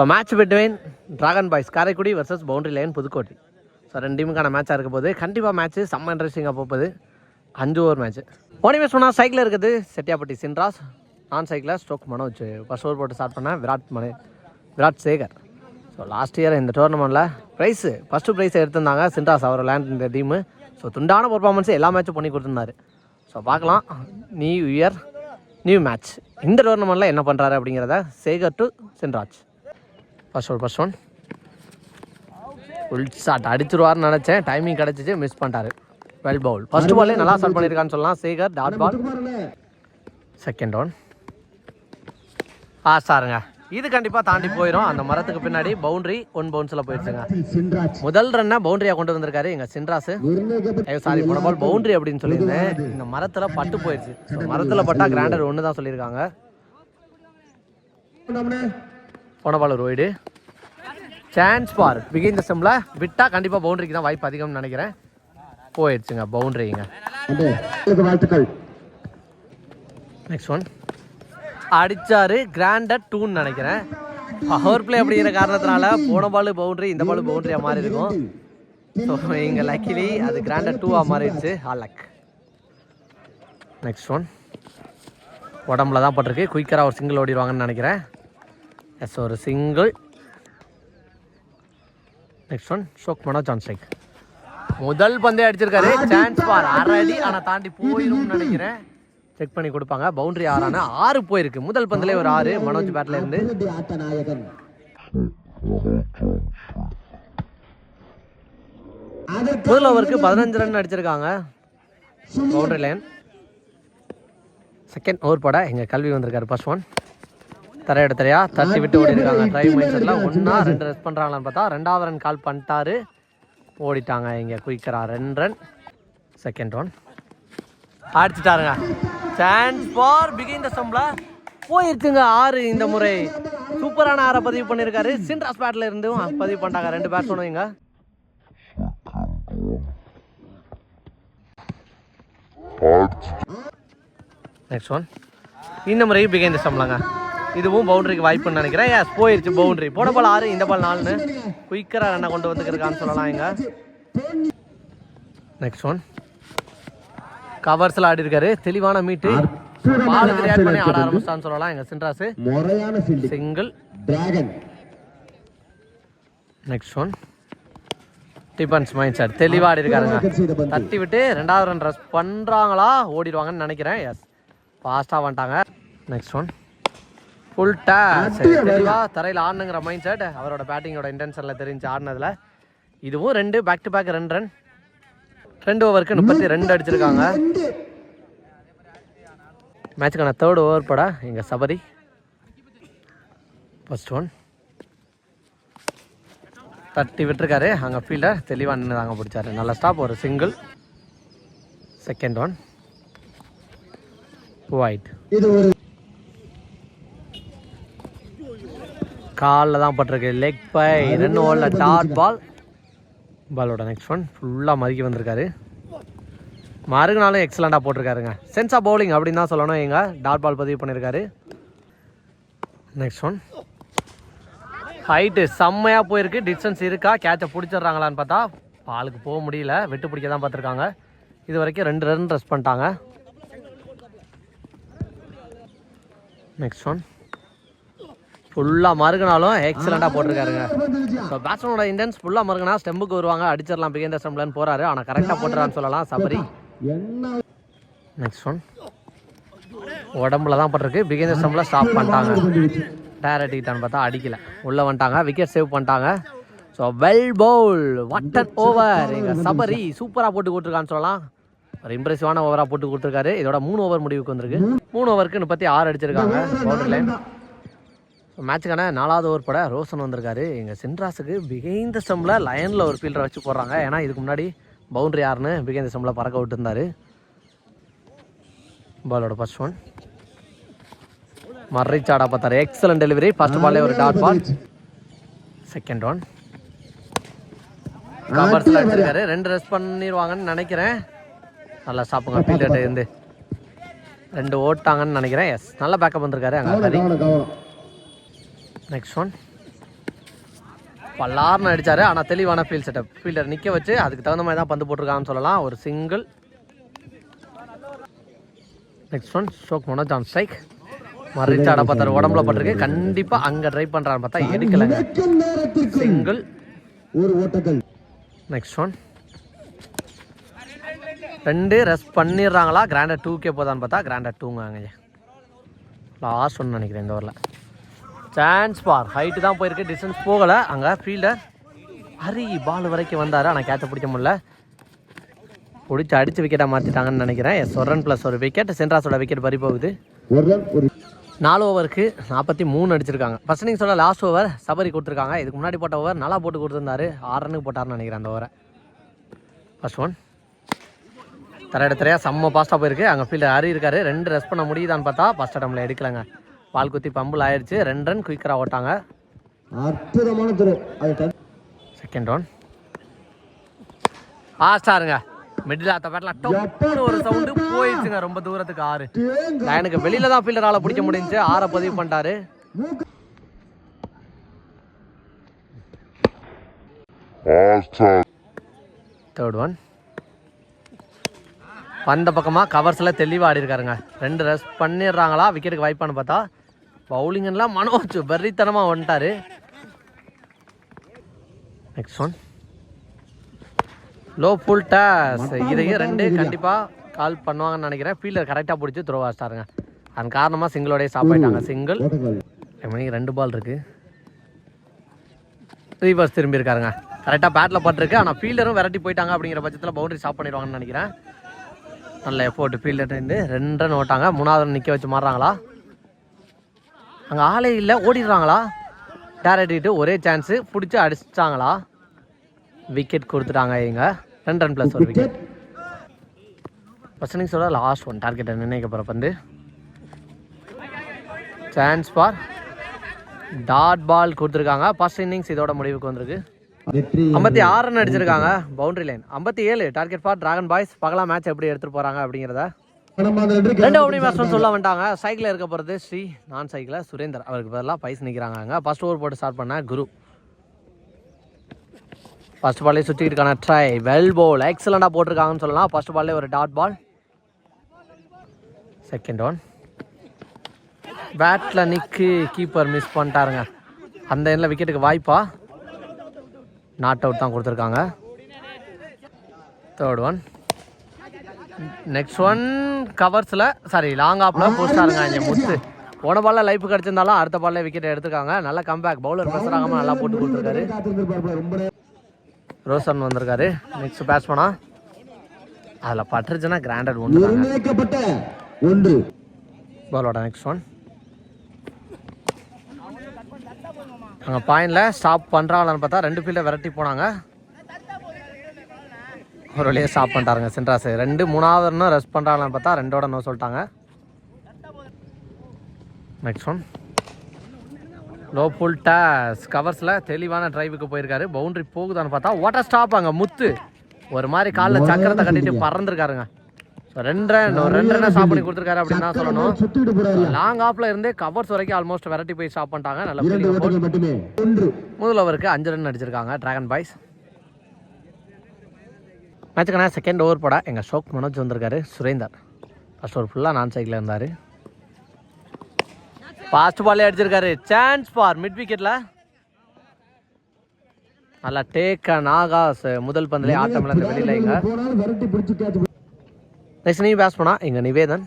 So match between dragon boys Karaikudi versus boundary line Pudukkottai. So ரெண்டு டீமுக்கான மேட்சாக இருக்க போது கண்டிப்பாக மேட்ச்சு செம்ம இன்ட்ரெஸ்டிங்காக போகுது. அஞ்சு ஓவர் மேட்ச் போனி மேட்ச் சொன்னால் சைக்கிள் இருக்குது. செட்டியாப்பட்டி சின்ராஸ் நான் சைக்கிளில் ஸ்டோக் மனோஜ். ஃபர்ஸ்ட் ஓவர் போட்டு ஸ்டார்ட் பண்ணேன் Virat மனே Virat Sekar. So last year இந்த டோர்னமெண்ட்டில் ப்ரைஸு ஃபஸ்ட்டு ப்ரைஸ் எடுத்திருந்தாங்க சின்ராஸ் அவர் லேண்ட் இந்த டீமு ஸோ துண்டான பர்ஃபார்மன்ஸு எல்லா மேட்சும் பண்ணி கொடுத்துருந்தாரு. ஸோ பார்க்கலாம். நியூ இயர் நியூ மேட்ச் இந்த டோர்னமெண்ட்டில் என்ன பண்ணுறாரு அப்படிங்கிறத Sekar to Chinraj. First one first one full shot அடிச்சிருவார்னு நினச்சேன். டைமிங் கிடச்சிச்சு மிஸ் பண்ணிட்டாரு. வெல் பவுல் ஃபர்ஸ்ட் பாலே நல்லா ஸ்டார்ட் பண்ணியிருக்கான்னு சொல்லலாம். Sekar dot ball second one ஆ சாருங்க இது கண்டிப்பாக தாண்டி போயிடும் அந்த மரத்துக்கு பின்னாடி பவுண்டரி ஒன் பவுன்ஸில் போயிடுச்சுங்க. முதல் ரன்னை பவுண்டரியாக கொண்டு வந்திருக்காரு. எங்கள் சின்ராசு. ஐயோ சாரி போன பால் பவுண்டரி அப்படின்னு சொல்லியிருந்தேன். இந்த மரத்தில் பட்டு போயிடுச்சு. ஸோ மரத்தில் பட்டா கிராண்டர் ஒன்று தான் சொல்லியிருக்காங்க. போன பால் ஒரு wide chance for begin the செம்மில் விட்டா கண்டிப்பாக பவுண்டரிக்கு தான் வாய்ப்பு அதிகம்னு நினைக்கிறேன். போயிடுச்சுங்க பவுண்டரிங்க வாழ்த்துக்கள். நெக்ஸ்ட் ஒன் அடிச்சாரு கிராண்டட் டூன்னு நினைக்கிறேன். பவர் பிளே அப்படிங்கிற காரணத்தினால போன பால் பவுண்டரி இந்த பால் பவுண்டரியாக மாறி இருக்கும். ஸோ இங்கே லக்கிலி அது கிராண்டட் டூவாக மாறிடுச்சு. லக் நெக்ஸ்ட் ஒன் உடம்புல தான் போட்டிருக்கு. குயிக்கராக ஒரு சிங்கிள் ஓடிடுவாங்கன்னு நினைக்கிறேன். எஸ் ஒரு சிங்கிள் நெக்ஸ்ட் ஒன் ஷோக் மனோஜ் ஆன் ஸ்ட்ரைக் முதல் பந்தே அடிச்சிருக்காரு. சான்ஸ் பார் அரை ஆனால் தாண்டி போயிரும்னு நினைக்கிறேன். செக் பண்ணி கொடுப்பாங்க. பவுண்டரி ஆறான ஆறு போயிருக்கு. முதல் பந்திலே ஒரு ஆறு. மனோஜ் பேட்ல இருந்து. முதல் ஓவருக்கு பதினஞ்சு ரன் அடிச்சிருக்காங்க. பவுண்டரி லைன் செகண்ட் ஓவர் போட எங்க கல்வி வந்திருக்காரு. ஃபர்ஸ்ட் ஒன் தர எடுத்தரையா தட்டி விட்டு ஓடி இருக்காங்க டிரைவ் மைண்ட் செட்ல ஒன்னா ரெண்டு ரெஸ்ட் பண்றாங்களான்னு பார்த்தா ரெண்டாவது ரன் கால் பண்ணிட்டாரு. ஓடிட்டாங்க இங்க குயிக்கரா ரெண்டு ரன் செகண்ட் ஒன் அடிச்சிட்டாருங்க. சான்ஸ் ஃபார் பிகின் த சம்ல போயிருச்சுங்க ஆறு இந்த முறை. சூப்பரான ஆறை பதிவு பண்ணியிருக்காரு சின்ராஸ் பேட்ல இருந்தும் பதிவு பண்ணிட்டாங்க. ரெண்டு பேட்ஸ்மேனும் இங்க. நெக்ஸ்ட் ஒன் இந்த முறை பிகைன் சம்பளங்க இதுவும் பவுண்டரிக்கு வாய்ப்புன்னு நினைக்கிறேன். எஸ் போயிருச்சு பவுண்டரி போன பால் ஆறு இந்த பால் நாலுன்னு குயிக்கராக ரன்னை கொண்டு வந்துருக்கான்னு சொல்லலாம் இங்க. நெக்ஸ்ட் ஒன் கவர்ஸில் ஆடி இருக்காரு. தெளிவான மீட்டு பாலுக்கு ரியாக்ட் பண்ணி ஆட ஆரம்பிச்சான்னு சொல்லலாம் எங்க Chinrasu. Single next one defence mind sir தெளிவாக ஆடி இருக்காருங்க. தட்டி விட்டு ரெண்டாவது ரன் ரஸ் பண்ணுறாங்களா ஓடிடுவாங்கன்னு நினைக்கிறேன். எஸ் ஃபாஸ்ட்டாக வந்துட்டாங்க. நெக்ஸ்ட் ஒன் ஃபுல் டேஸ் தெளிவாக தரையில் ஆடணுங்கிற மைண்ட் செட் அவரோட பேட்டிங்கோட இன்டென்ஷனில் தெரிஞ்சு ஆடினதுல. இதுவும் ரெண்டு பேக் டு பேக் ரெண்டு ரன் ரெண்டு ஓவருக்கு முப்பத்தி ரெண்டு அடிச்சிருக்காங்க. மேட்சுக்கான தேர்ட் ஓவர் பட எங்கள் சபரி. ஃபர்ஸ்ட் ஒன் தட்டி விட்டுருக்காரு. அங்கே ஃபீல்டர் தெளிவாக நின்று தாங்க பிடிச்சாரு. நல்ல ஸ்டாப் ஒரு சிங்கிள் செகண்ட் ஒன் ஒயிட் இது ஒரு காலில் தான் பட்டிருக்கு. லெக் பை ரெண்டு ஓவரில் டாட் பால். பாலோட நெக்ஸ்ட் ஒன் ஃபுல்லாக மறுக்கி வந்திருக்காரு. மறுநாளும் எக்ஸலண்ட்டாக போட்டிருக்காருங்க. சென்ஸ் ஆஃப் பவுலிங் அப்படின்னு தான் சொல்லணும். எங்க டாட் பால் பதிவு பண்ணியிருக்காரு நெக்ஸ்ட் ஒன் ஹைட்டு செம்மையாக போயிருக்கு. டிஸ்டன்ஸ் இருக்கா? கேட்சை பிடிச்சிடுறாங்களான்னு பார்த்தா பாலுக்கு போக முடியல. வெட்டு பிடிக்க தான் பார்த்துருக்காங்க. இது வரைக்கும் ரெண்டு ரன் ரெஸ்ட் பண்ணிட்டாங்க. நெக்ஸ்ட் ஒன் ஃபுல்லாக மறுகினாலும் எக்ஸலண்ட்டாக போட்டிருக்காருங்க. ஸோ பேட்ஸ்மேனோட இன்டென்ஸ் ஃபுல்லாக மறுகினா ஸ்டெம்புக்கு வருவாங்க அடிச்சிடலாம் பிகேந்திர ஸ்டெம்லன்னு போகிறாரு ஆனால் கரெக்டாக போட்டுறான்னு சொல்லலாம் சபரி. நெக்ஸ்ட் ஒன் உடம்புல தான் பட்டிருக்கு. பிகேந்திர ஸ்டெம்பில் ஸ்டாப் பண்ணிட்டாங்க. டேரக்ட் ஹிட்டான்னு பார்த்தா அடிக்கல. உள்ளே வந்துட்டாங்க. விக்கெட் சேவ் பண்ணிட்டாங்க. So well bowl what a over எங்கள் சபரி சூப்பராக போட்டு கொடுத்துருக்கான்னு சொல்லலாம். ஒரு இம்ப்ரெசிவான ஓவராக போட்டு கொடுத்துருக்காரு. இதோட மூணு ஓவர் முடிவுக்கு வந்திருக்கு. மூணு ஓவருக்கு முப்பத்தி ஆறு அடிச்சிருக்காங்க. பவுண்டரி லைன் மேட்சுக்கான நாலாவது ஓவர் பட ரோசன் வந்திருக்காரு. எங்கள் சென்ட்ராஸுக்கு பிகைந்த ஸ்டம்பில் லயனில் ஒரு ஃபீல்டரை வச்சு போடுறாங்க. ஏன்னா இதுக்கு முன்னாடி பவுண்டரி யாருன்னு பிகைந்த ஸ்டம்பில் பறக்க விட்டுருந்தாரு. பாலோட ஃபர்ஸ்ட் ஒன் மர்ரிச் ஆடா பார்த்தாரு. எக்ஸலன்ட் டெலிவரி ஃபர்ஸ்ட் பால்லே ஒரு டாட் பால் செகண்ட் ஒன் கவர்ஸில் அடிச்சிருக்காரு ரெண்டு ரெஸ்ட் பண்ணிடுவாங்கன்னு நினைக்கிறேன். நல்லா ஸ்டாப்புங்க ஃபீல்டர்கிட்ட இருந்து. ரெண்டு ஓட்டாங்கன்னு நினைக்கிறேன். எஸ் நல்ல பேக்கப் வந்திருக்காரு. அங்கே நெக்ஸ்ட் ஒன் பல்லார்னு அடிச்சாரு. ஆனால் தெளிவான ஃபீல்ட் செட்டப் ஃபீல்டர் நிற்க வச்சு அதுக்கு தகுந்த மாதிரி தான் பந்து போட்டிருக்காங்கன்னு சொல்லலாம். ஒரு சிங்கிள் நெக்ஸ்ட் ஒன் ஷோக் மனோஜ் ஆன் ஸ்ட்ரைக் மறிச்சு ஆட பார்த்தாரு. உடம்புல பட்டிருக்கு. கண்டிப்பாக அங்கே ட்ரை பண்ணுறான்னு பார்த்தா எடுக்கலைங்க. சிங்கிள் ஒரு ஓட்டங்கள். நெக்ஸ்ட் ஒன் ரெண்டு ரெஸ்ட் பண்ணிடுறாங்களா? கிராண்டர் டூ கே போதான்னு பார்த்தா கிராண்டர் டூங்க லாஸ்ட் ஒன்று நினைக்கிறேன் இந்த ஓவரில். சான்ஸ் பார் ஹைட்டு தான் போயிருக்கு. டிஸ்டன்ஸ் போகலை. அங்கே ஃபீல்டர் ஹரி பால் வரைக்கும் வந்தார். ஆனால் கேட்ச பிடிக்க முடியல. பிடிச்சி அடிச்சு விக்கெட்டாக மாற்றிட்டாங்கன்னு நினைக்கிறேன். எஸ் ஒரு ரன் ப்ளஸ் ஒரு விக்கெட் சென்ட்ராஸோட விக்கெட் பறி போகுது. நாலு ஓவருக்கு நாற்பத்தி மூணு அடிச்சிருக்காங்க. ஃபர்ஸ்ட் நீங்கள் சொல்ல லாஸ்ட் ஓவர் சபரி கொடுத்துருக்காங்க. இதுக்கு முன்னாடி போட்ட ஓவர் நல்லா போட்டு கொடுத்துருந்தாரு. ஆறு ரனுக்கு போட்டார்னு நினைக்கிறேன் அந்த ஓவரை ஃபர்ஸ்ட் ஒன் தர இடத்துலையா செம்ம பாஸ்ட்டாக போயிருக்கு. அங்கே ஃபீல்டர் ஹரி இருக்காரு. ரெண்டு ரெஸ்ட் பண்ண முடியுதான்னு பார்த்தா ஃபர்ஸ்ட் அட்டம்ல எடுக்கலங்க. பால் குத்தி பம்பிள் ஆயிடுச்சு. ரெண்டு ரன் குயிக்கராக ஓட்டாங்க. அற்புதமான துறை செகண்ட் ஒன் ஃபாஸ்ட்டாருங்க மிடில் ஆத்த பேட்டில் ஒரு சவுண்டு போயிடுச்சுங்க. ரொம்ப தூரத்துக்கு ஆறு. லைனுக்கு வெளியில தான் ஃபீல்டரால் பிடிக்க முடிஞ்சுச்சு ஆறை பதிவு பண்ணிட்டாரு. தேர்ட் ஒன் அந்த பக்கமாக கவர்ஸில் தெளிவாக ஆடி இருக்காருங்க ரெண்டு ரெஸ்ட் பண்ணிடுறாங்களா? விக்கெட்டுக்கு வாய்ப்பான்னு பார்த்தா பவுலிங்கெல்லாம் மனோஜ் வெறித்தனமாக வந்துட்டாரு. Next one low full toss இதையும் ரெண்டு கண்டிப்பாக கால் பண்ணுவாங்கன்னு நினைக்கிறேன். ஃபீல்டர் கரெக்டாக பிடிச்சி த்ரோ ஆஸ்டாருங்க அதன் காரணமாக சிங்கிளோடய ஸ்டாப் ஆயிட்டாங்க. சிங்கிள் மணிக்கு ரெண்டு பால் இருக்கு. ரீவர்ஸ் திரும்பி இருக்காருங்க. கரெக்டாக பேட்டில் பட்டிருக்கு. ஆனால் ஃபீல்டரும் விரட்டி போயிட்டாங்க அப்படிங்கிற பட்சத்தில் பவுண்டரி ஸ்டாப் பண்ணிடுவாங்கன்னு நினைக்கிறேன். நல்ல எஃபோர்ட் ஃபீல்டர் இருந்து. ரெண்டு ரன் ஓட்டாங்க மூணாவது நிற்க வச்சு மாறுறாங்களா? அங்கே ஆளே இல்லை. ஓடிடுறாங்களா? டேரக்டிட்டு ஒரே சான்ஸு பிடிச்சி அடிச்சிட்டாங்களா? விக்கெட் கொடுத்துட்டாங்க இவங்க. ரெண்டு ரன் ப்ளஸ் ஒரு விக்கெட் விக்கெட் ஃபர்ஸ்ட் இன்னிங்ஸ் சொல்ல லாஸ்ட் ஒன் டார்கெட்டை நிர்ணயிக்க போகிற பந்து. சான்ஸ் பார் டாட் பால் கொடுத்துருக்காங்க. ஃபர்ஸ்ட் இன்னிங்ஸ் இதோட முடிவுக்கு வந்திருக்கு. ஐம்பத்தி ஆறு ரன் அடிச்சிருக்காங்க. பவுண்டரி லைன் ஐம்பத்தி ஏழு. டார்கெட் ஃபார் டிராகன் பாய்ஸ் பகலா மேட்ச் எப்படி எடுத்துட்டு போறாங்க அப்படிங்கிறத ரெண்டு ஓப்பனிங் பேட்ஸ்மேன் சொல்ல வந்துட்டாங்க சைக்கிள் இருக்க போகிறது ஸ்ரீ நான் சைக்கிளில் சுரேந்தர். அவருக்கு பதிலாக பைஸ் நிற்கிறாங்க ஃபர்ஸ்ட் ஓவர் போட்டு ஸ்டார்ட் பண்ண குரு. ஃபர்ஸ்ட் பால்லே சுற்றிக்கிட்டுக்கான ட்ரை வெல் போல் எக்ஸலண்டாக போட்டிருக்காங்கன்னு சொல்லலாம். ஃபர்ஸ்ட் பால்லே ஒரு டாட் பால் செகண்ட் ஒன் பேட்டில் நிற்கு கீப்பர் மிஸ் பண்ணிட்டாருங்க. அந்த எண்ணில் விக்கெட்டுக்கு வாய்ப்பா? நாட் அவுட் தான் கொடுத்துருக்காங்க. தேர்ட் ஒன் நெக்ஸ்ட் ஒன் கவர்ஸில் சாரி லாங் ஆப்பில் போஸ்டாருங்க இங்கே முத்து. போன பால்ல லைஃப் கிடச்சிருந்தாலும் அடுத்த பால்ல விக்கெட் எடுத்துருக்காங்க. நல்ல கம்பேக் பவுலர் ப்ரெஷர் ஆகாமல் நல்லா போட்டு கொடுத்துருக்காரு. ரோசன் வந்திருக்காரு. நெக்ஸ்ட் பேட்ஸ்மனா அதில் பட்டுருச்சுன்னா கிராண்டட் ஒன்று. ஒன்று பாலோட நெக்ஸ்ட் ஒன் அங்கே பாயிண்டில் ஸ்டாப் பண்ணுறாங்களான்னு பார்த்தா ரெண்டு ஃபீல்டை விரட்டி போனாங்க. ஒரு வழியாக ஸ்டாப் பண்ணிட்டாருங்க சென்ட்ராஸ் ரெண்டு மூணாவது இன்னும் ரெஸ்ட் பண்ணுறாங்களான்னு பார்த்தா ரெண்டோட நோ சொல்லிட்டாங்க. Next one low full toss கவர்ஸில் தெளிவான டிரைவுக்கு போயிருக்காரு. பவுண்டரி போகுதான்னு பார்த்தா வாட்டர் ஸ்டாப் அங்கே முத்து. ஒரு மாதிரி காலில் சக்கரத்தை கட்டிட்டு பறந்துருக்காருங்க. ஸோ ரெண்டு ரன் ஒரு ரெண்டு ரன் ஸ்டாப் பண்ணி கொடுத்துருக்காரு அப்படின்னு தான் சொல்லணும். லாங் ஆஃப்ல இருந்தே கவர்ஸ் வரைக்கும் ஆல்மோஸ்ட் வெரைட்டி போய் ஸ்டாப் பண்ணிட்டாங்க. நல்ல முதல் ஓவருக்கு அஞ்சு ரன் அடிச்சிருக்காங்க டிராகன் பாய்ஸ் மேட்சுக்கான செகண்ட் ஓவர் போட எங்கள் ஷோக் மனோஜ் வந்திருக்காரு சுரேந்தர். ஃபர்ஸ்ட் ஓவர் ஃபுல்லாக நான் சைக்கிள் இருந்தார். ஃபாஸ்ட் பாலே அடிச்சிருக்காரு. சான்ஸ் ஃபார் மிட் விக்கெட்டில் நல்லா டேக் நாகாஸ் முதல் பந்திலே ஆட்டம் இழந்து வெளியில் இங்க. நெக்ஸ்ட் நீ பேஸ் பண்ணா இங்கே நிவேதன்.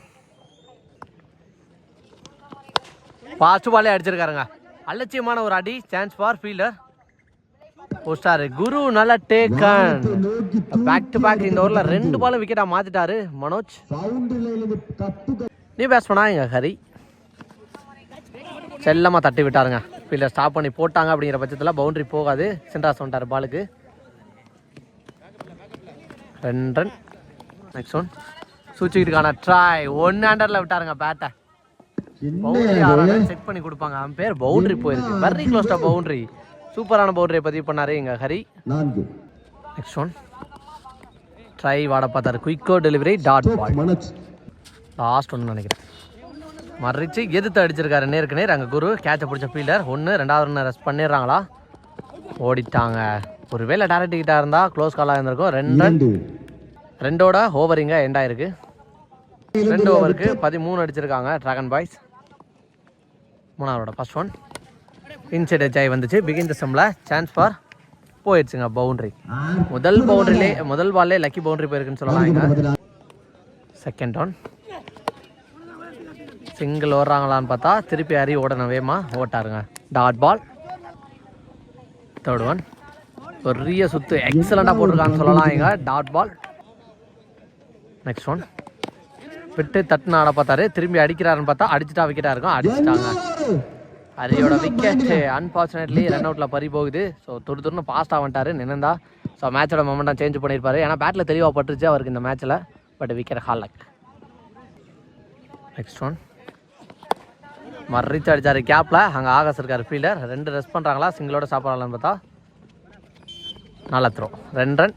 ஃபாஸ்ட் பாலே அடிச்சிருக்காருங்க. அலட்சியமான ஒரு அடி. சான்ஸ் ஃபார் ஃபீல்டர் போஸ்டாரு குரு நல்ல டேக்கன் பேக் டு பேக் இந்த ஓவரில் ரெண்டு பாலும் விக்கெட்டாக மாற்றிட்டாரு மனோஜ். நீ பண்ணா இங்கே ஹரி? செல்லமாக தட்டி விட்டாருங்க. ஃபீல்டர் ஸ்டாப் பண்ணி போட்டாங்க அப்படிங்கிற பட்சத்தில் பவுண்டரி போகாது. சென்ட்ராஸ் வந்துட்டார் பாலுக்கு ரெண்டு ரன் நெக்ஸ்ட் ஒன் சூச்சிக்கிட்டுக்கான ட்ரை ஒன் ஹேண்டரில் விட்டாருங்க பேட்டை பவுண்டரி செக் பண்ணி கொடுப்பாங்க. அவன் பேர் பவுண்டரி போயிருக்கு. வெரி க்ளோஸ்டா பவுண்டரி சூப்பரான பவுண்டரியை பதிவு பண்ணாரு இங்க ஹரி. நான்கு. நெக்ஸ்ட் ஒன் ட்ரை வாட பார்த்தாரு. குயிக்கோ டெலிவரி டாட் பால் லாஸ்ட் ஒன்று நினைக்கிறேன். மறிச்சு எதிர்த்து அடிச்சிருக்காரு. நேருக்கு நேர் அங்கே குரு. கேட்சை பிடிச்ச ஃபீல்டர் ஒன்று ரெண்டாவது ரன் ரெஸ்ட் பண்ணிடுறாங்களா? ஓடிட்டாங்க. ஒருவேளை டேரக்ட் கிட்ட இருந்தால் க்ளோஸ் காலாக இருந்திருக்கும். ரெண்டு. ரெண்டோட ஓவரிங்க எண்ட் ஆயிருக்கு. ரெண்டு ஓவருக்கு பதிமூணு அடிச்சிருக்காங்க டிராகன் பாய்ஸ் மூணாவதோட ஃபர்ஸ்ட் ஒன் இன்சைட் ஜாய் வந்துச்சு பிகின் த சம்மில் சான்ஸ் ஃபார் போயிடுச்சுங்க பவுண்டரி முதல் பவுண்டரிலே முதல் பால்லே லக்கி பவுண்டரி போயிருக்குன்னு சொல்லலாம் செகண்ட் ஒன் சிங்கிள் ஓடுறாங்களான்னு பார்த்தா திருப்பி அறி ஓடணும் வேமா ஓட்டாருங்க டாட் பால் தேர்ட் ஒன் பெரிய சுத்து எக்ஸலண்டாக போட்டிருக்கான்னு சொல்லலாம் இங்க டாட் பால் நெக்ஸ்ட் ஒன் விட்டு தட்டுன ஆட பார்த்தாரு திரும்பி அடிக்கிறாருன்னு பார்த்தா அடிச்சுட்டா விக்கெட்டாக இருக்கும் அடிச்சிட்டாங்க அரியோட விக்கெட் அன்பார்ச்சுனேட்லி ரன் அவுட்ல பறி போகுது ஸோ துரு துருன்னு பாஸ்டாக வந்துட்டாரு நினைந்தா ஸோ மேட்சோட மொமெண்டம் சேஞ்ச் பண்ணியிருப்பாரு. ஏன்னா பேட்டில் தெளிவாக பட்டுருச்சு அவருக்கு இந்த மேட்ச்சில் but wicket hard luck next one மறிச்சு அடிச்சாரு கேப்பில் அங்கே ஆகாஷ் இருக்காரு ஃபீல்டர் ரெண்டு ரெஸ்ட் பண்ணுறாங்களா சிங்கிளோட சாப்பிடலாம்னு பார்த்தா. நல்ல த்ரோ ரெண்டு ரன்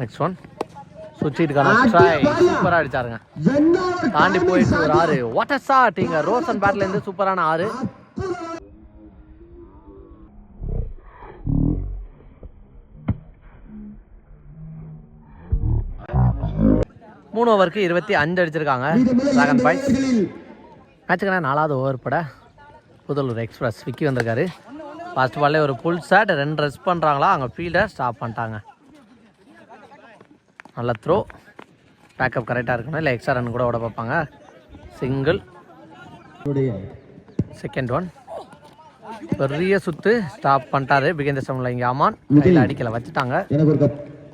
நெக்ஸ்ட் ஒன் சுவிட்சிட்டுக்கான ட்ரை சூப்பராக அடிச்சாருங்க. தாண்டி போயிட்டு ஒரு ஆறு. வாட் அ ஷாட் இங்க ரோசன் பேட்ல இருந்து சூப்பரான ஆறு. மூணு ஓவருக்கு இருபத்தி அஞ்சு அடிச்சிருக்காங்க. டிராகன் வீரர்களில் மேட்சுக்கான நாலாவது ஓவர் பட புதலூர் எக்ஸ்பிரஸ் விக்கி வந்திருக்காரு. ஃபர்ஸ்ட் பால்லே ஒரு புல் ஷாட் ரெண்டு ரஸ் பண்ணுறாங்களா அங்கே ஃபீல்டர் ஸ்டாப் பண்ணிட்டாங்க. நல்ல த்ரோ பேக்கப் கரெக்டாக இருக்கணும். இல்லை எக்ஸ்ட்ரா ரன் கூட விட பார்ப்பாங்க சிங்கிள் செகண்ட் ஒன் பெரிய சுத்து. ஸ்டாப் பண்ணிட்டாரு. பிகேந்திர சம்ல இங்கே ஆமான் கையில் அடிக்கல. வச்சுட்டாங்க.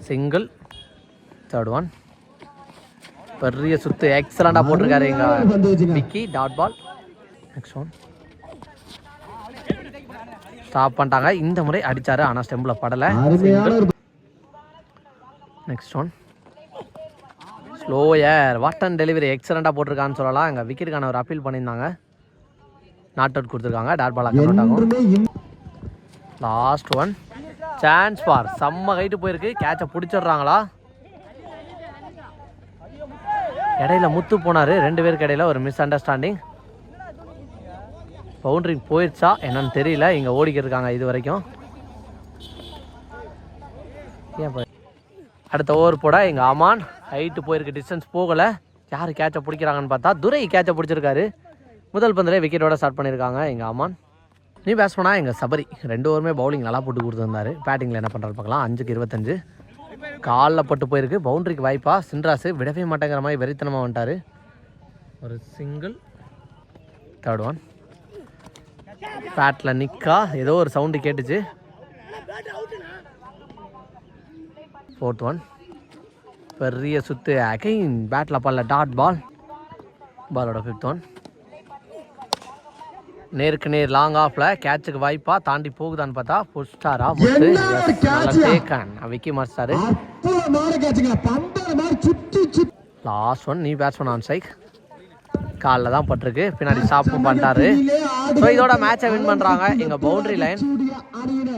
சிங்கிள் தேர்ட் ஒன் பெரிய சுத்து. எக்ஸலண்டாக போட்டிருக்காரு எங்கள் Vicky dot ball next one stop பண்ணிட்டாங்க. இந்த முறை அடித்தாரு ஆனால் ஸ்டெம்பில் படலை. Next one slower what an delivery எக்ஸலண்ட்டாக போட்டிருக்கான்னு சொல்லலாம். எங்கள் விக்கெட்டுக்கான ஒரு அப்பீல் பண்ணியிருந்தாங்க. நாட் அவுட் கொடுத்துருக்காங்க. டாட் கன்வெர்ட் ஆகும். இன்- லாஸ்ட் ஒன் சான்ஸ் ஃபார் செம்ம ஹைட்டு போயிருக்கு. கேட்சை பிடிச்சிடுறாங்களா? இடையில முத்து போனாரு. ரெண்டு பேருக்கு இடையில ஒரு மிஸ் அண்டர்ஸ்டாண்டிங் பவுண்டரி போயிடுச்சா என்னன்னு தெரியல. இங்க ஓடிக்கிட்டு இருக்காங்க இது வரைக்கும். ஏன் அடுத்த ஓவர் போட. எங்கள் அமான் ஹைட்டு போயிருக்கு டிஸ்டன்ஸ் போகலை. யார் கேட்சை பிடிக்கிறாங்கன்னு பார்த்தா துரை கேட்சை பிடிச்சிருக்காரு. முதல் பந்திலே விக்கெட்டோட ஸ்டார்ட் பண்ணியிருக்காங்க எங்கள் அமான். நீ பேட்ஸ்மேனா எங்கள் சபரி. ரெண்டு ஓவருமே பவுலிங் நல்லா போட்டு கொடுத்துருந்தாரு. பேட்டிங்கில் என்ன பண்ணுறாரு பார்க்கலாம். அஞ்சுக்கு இருபத்தஞ்சு. காலில் பட்டு போயிருக்கு. பவுண்டரிக்கு வாய்ப்பா. சின்ராசு விடவே மாட்டேங்கிற மாதிரி வெறித்தனமாக வந்துட்டார். ஒரு சிங்கிள் தேர்ட் ஒன் பேட்டில் நிற்கா ஏதோ ஒரு சவுண்டு கேட்டுச்சு. ஃபோர்த் ஒன் பெரிய சுத்து. அகைன் பேட்டில் பால்ல டாட் பால் பாலோட ஃபிஃப்த் ஒன் நேருக்கு நேர் லாங் ஆஃப்ல கேட்சுக்கு வாய்ப்பா தாண்டி போகுதான்னு பார்த்தா புஷ்டாரா விக்கி மாஸ்டாரு லாஸ்ட் ஒன் நீ பேட்ஸ்மேன் ஆன் ஸ்ட்ரைக் காலில் தான் பட்டிருக்கு. பின்னாடி ஸ்டாப்பும் பண்ணிட்டாரு. ஸோ இதோட மேட்சை வின் பண்ணுறாங்க எங்கள் பவுண்டரி லைன்